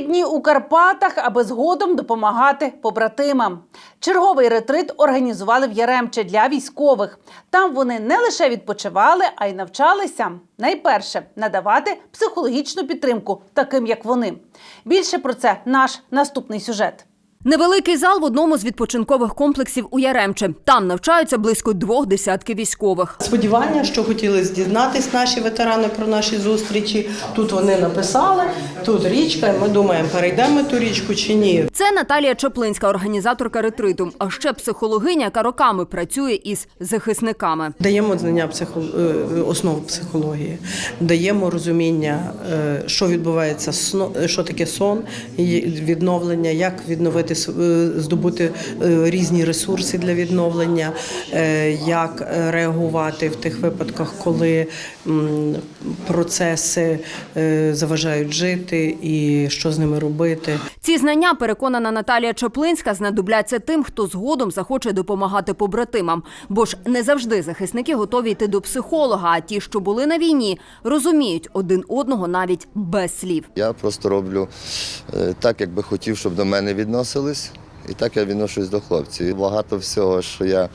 Дні у Карпатах, аби згодом допомагати побратимам. Черговий ретрит організували в Яремче для військових. Там вони не лише відпочивали, а й навчалися найперше надавати психологічну підтримку, таким як вони. Більше про це наш наступний сюжет. Невеликий зал в одному з відпочинкових комплексів у Яремче. Там навчаються близько двох десятків військових. Сподівання, що хотіли дізнатись наші ветерани про наші зустрічі. Тут вони написали, тут річка, ми думаємо, перейдемо ту річку чи ні. Це Наталія Чаплинська, організаторка ретриту, а ще психологиня, яка роками працює із захисниками. Даємо знання психо... е, основ психології, даємо розуміння, е, що відбувається, сно- що таке сон, відновлення, як відновити е, здобути е, різні ресурси для відновлення, е, як е, реагувати в тих випадках, коли процеси е, заважають жити, і що з ними робити. Ці знання, переконана Наталія Чаплинська, знадобляться тим, хто згодом захоче допомагати побратимам. Бо ж не завжди захисники готові йти до психолога. А ті, що були на війні, розуміють один одного навіть без слів. Я просто роблю е, так, як би хотів, щоб до мене відносились. І так я відношусь до хлопців. Багато всього, що я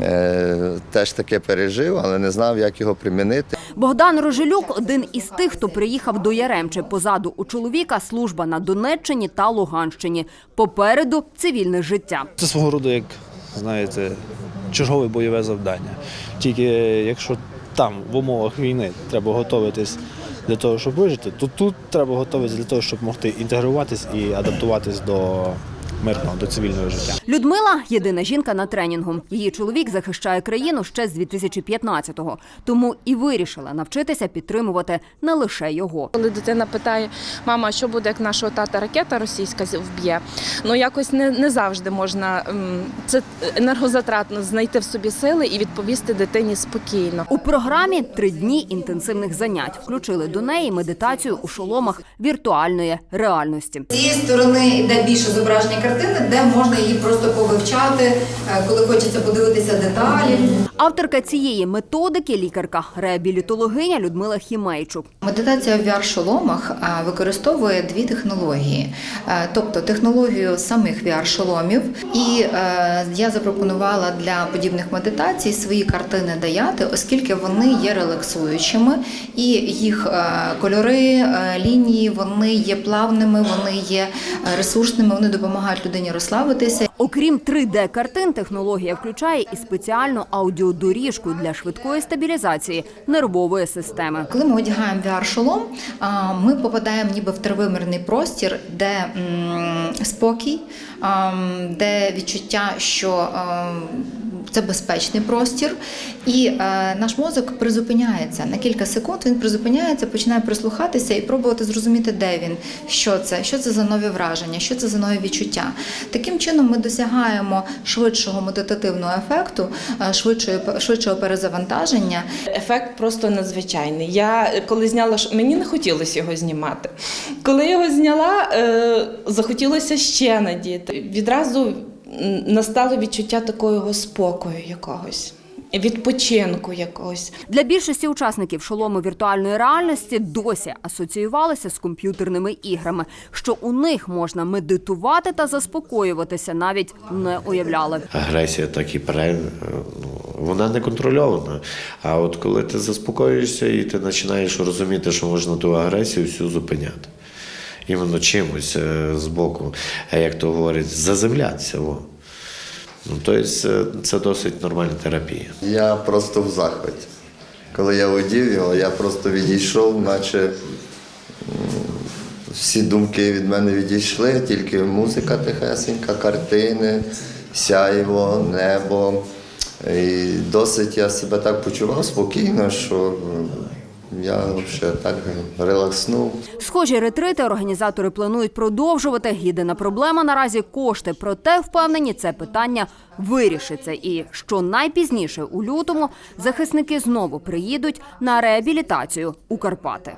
е, теж таке пережив, але не знав, як його примінити. Богдан Рожелюк один із тих, хто приїхав до Яремче. Позаду у чоловіка служба на Донеччині та Луганщині. Попереду цивільне життя. Це свого роду, як знаєте, чергове бойове завдання. Тільки якщо там в умовах війни треба готуватись для того, щоб вижити, то тут треба готуватися для того, щоб могти інтегруватись і адаптуватись до мирного, до цивільного життя. Людмила єдина жінка на тренінгу. Її чоловік захищає країну ще з 2015-го. Тому і вирішила навчитися підтримувати не лише його. Коли дитина питає, мама, що буде, як нашого тата ракета російська вб'є? Ну якось не, не завжди можна це енергозатратно знайти в собі сили і відповісти дитині спокійно. У програмі три дні інтенсивних занять включили до неї медитацію у шоломах віртуальної реальності. З цієї сторони йде більше зображення картини, де можна її просто повивчати, е, коли хочеться подивитися деталі. Авторка цієї методики лікарка реабілітологиня Людмила Хімейчук. Медитація в VR-шоломах використовує дві технології, тобто технологію самих VR-шоломів. І я запропонувала для подібних медитацій свої картини даяти, оскільки вони є релаксуючими, і їх кольори, лінії вони є плавними, вони є ресурсними, вони допомагають людині розслабитися. Окрім 3D-картин, технологія включає і спеціальну аудіодоріжку для швидкої стабілізації нервової системи. Коли ми одягаємо VR-шолом, ми попадаємо ніби в тривимірний простір, де спокій, де відчуття, що це безпечний простір, і е, наш мозок призупиняється на кілька секунд. Він призупиняється, починає прислухатися і пробувати зрозуміти, де він, що це, що це за нові враження, що це за нові відчуття. Таким чином ми досягаємо швидшого медитативного ефекту, е, швидшої швидшого перезавантаження. Ефект просто надзвичайний. Я коли зняла мені не хотілося його знімати. Коли його зняла, е, захотілося ще надіти. Відразу настало відчуття такого спокою якогось, відпочинку якогось. Для більшості учасників шоломи віртуальної реальності досі асоціювалися з комп'ютерними іграми. Що у них можна медитувати та заспокоюватися, навіть не уявляли. агресія так і пере, ну, вона не контрольована. А от коли ти заспокоюєшся і ти починаєш розуміти, що можна ту агресію всю зупиняти. Іменно чимось е, з боку, е, як то говорять, заземлятися. Во. Ну, тобто це, досить нормальна терапія. Я просто в захваті. Коли я одів його, я просто відійшов, наче всі думки від мене відійшли, тільки музика тихесенька, картини, сяйво, небо. І досить я себе так почував спокійно, що я взагалі так релакснув. Схожі ретрити організатори планують продовжувати. Єдина проблема наразі кошти. Проте впевнені, це питання вирішиться. І що найпізніше у лютому захисники знову приїдуть на реабілітацію у Карпати.